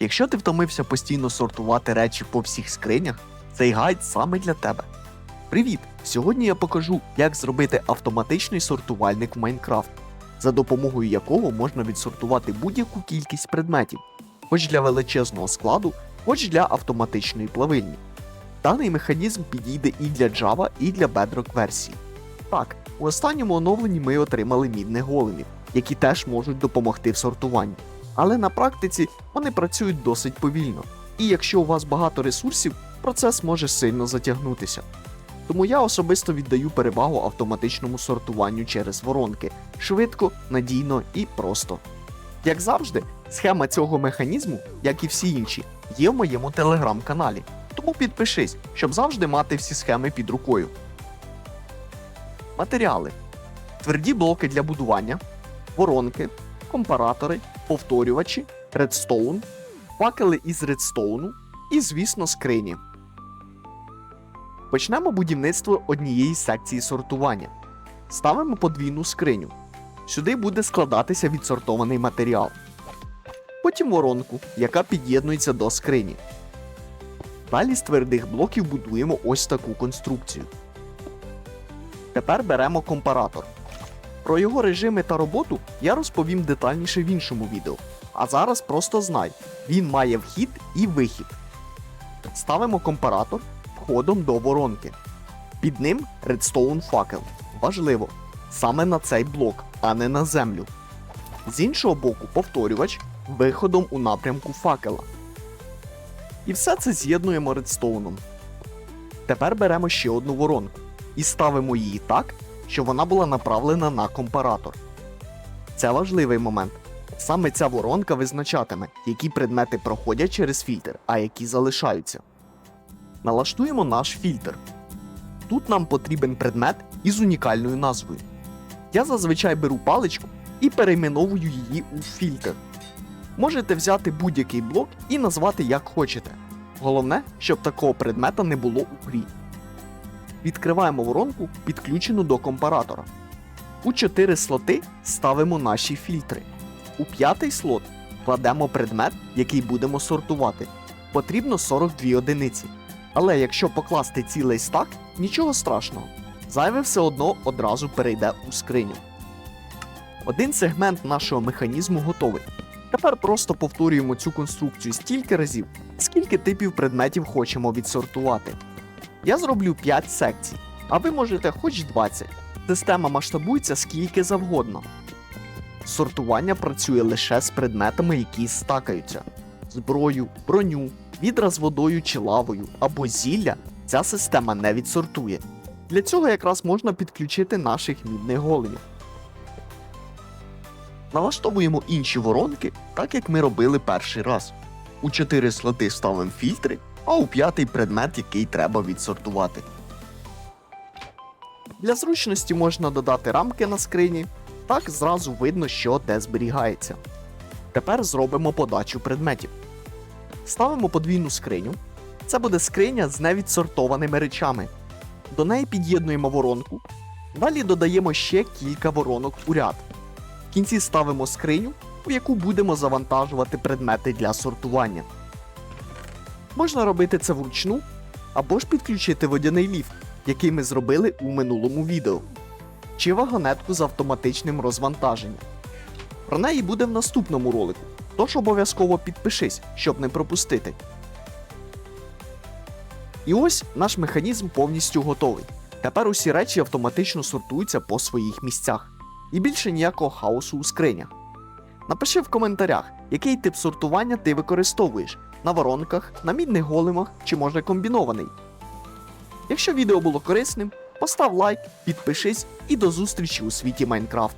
Якщо ти втомився постійно сортувати речі по всіх скринях, цей гайд саме для тебе. Привіт! Сьогодні я покажу, як зробити автоматичний сортувальник в Майнкрафт, за допомогою якого можна відсортувати будь-яку кількість предметів, хоч для величезного складу, хоч для автоматичної плавильні. Даний механізм підійде і для Java, і для Bedrock версії. Так, у останньому оновленні ми отримали мідних големів, які теж можуть допомогти в сортуванні. Але на практиці вони працюють досить повільно. І якщо у вас багато ресурсів, процес може сильно затягнутися. Тому я особисто віддаю перевагу автоматичному сортуванню через воронки швидко, надійно і просто. Як завжди, схема цього механізму, як і всі інші, є в моєму телеграм-каналі. Тому підпишись, щоб завжди мати всі схеми під рукою. Матеріали: тверді блоки для будування, воронки, компаратори, повторювачі, редстоун, факели із редстоуну і, звісно, скрині. Почнемо будівництво однієї секції сортування. Ставимо подвійну скриню. Сюди буде складатися відсортований матеріал. Потім воронку, яка під'єднується до скрині. Далі з твердих блоків будуємо ось таку конструкцію. Тепер беремо компаратор. Про його режими та роботу я розповім детальніше в іншому відео. А зараз просто знай, він має вхід і вихід. Ставимо компаратор входом до воронки. Під ним редстоун факел. Важливо, саме на цей блок, а не на землю. З іншого боку, повторювач виходом у напрямку факела. І все це з'єднуємо редстоуном. Тепер беремо ще одну воронку і ставимо її так, щоб вона була направлена на компаратор. Це важливий момент. Саме ця воронка визначатиме, які предмети проходять через фільтр, а які залишаються. Налаштуємо наш фільтр. Тут нам потрібен предмет із унікальною назвою. Я зазвичай беру паличку і перейменовую її у фільтр. Можете взяти будь-який блок і назвати як хочете. Головне, щоб такого предмета не було у грі. Відкриваємо воронку, підключену до компаратора. У 4 слоти ставимо наші фільтри. У п'ятий слот кладемо предмет, який будемо сортувати. Потрібно 42 одиниці. Але якщо покласти цілий стак, нічого страшного. Зайве все одно одразу перейде у скриню. Один сегмент нашого механізму готовий. Тепер просто повторюємо цю конструкцію стільки разів, скільки типів предметів хочемо відсортувати. Я зроблю 5 секцій, а ви можете хоч 20. Система масштабується скільки завгодно. Сортування працює лише з предметами, які стакаються. Зброю, броню, відра з водою чи лавою або зілля ця система не відсортує. Для цього якраз можна підключити наших мідних големів. Налаштовуємо інші воронки, так як ми робили перший раз. У 4 слоти ставимо фільтри, а у п'ятий предмет, який треба відсортувати. Для зручності можна додати рамки на скрині, так зразу видно, що де зберігається. Тепер зробимо подачу предметів. Ставимо подвійну скриню. Це буде скриня з невідсортованими речами. До неї під'єднуємо воронку. Далі додаємо ще кілька воронок у ряд. В кінці ставимо скриню, у яку будемо завантажувати предмети для сортування. Можна робити це вручну, або ж підключити водяний ліфт, який ми зробили у минулому відео, чи вагонетку з автоматичним розвантаженням. Про неї буде в наступному ролику, тож обов'язково підпишись, щоб не пропустити. І ось наш механізм повністю готовий. Тепер усі речі автоматично сортуються по своїх місцях. І більше ніякого хаосу у скринях. Напиши в коментарях, який тип сортування ти використовуєш на воронках, на мідних големах чи може комбінований. Якщо відео було корисним, постав лайк, підпишись і до зустрічі у світі Майнкрафт.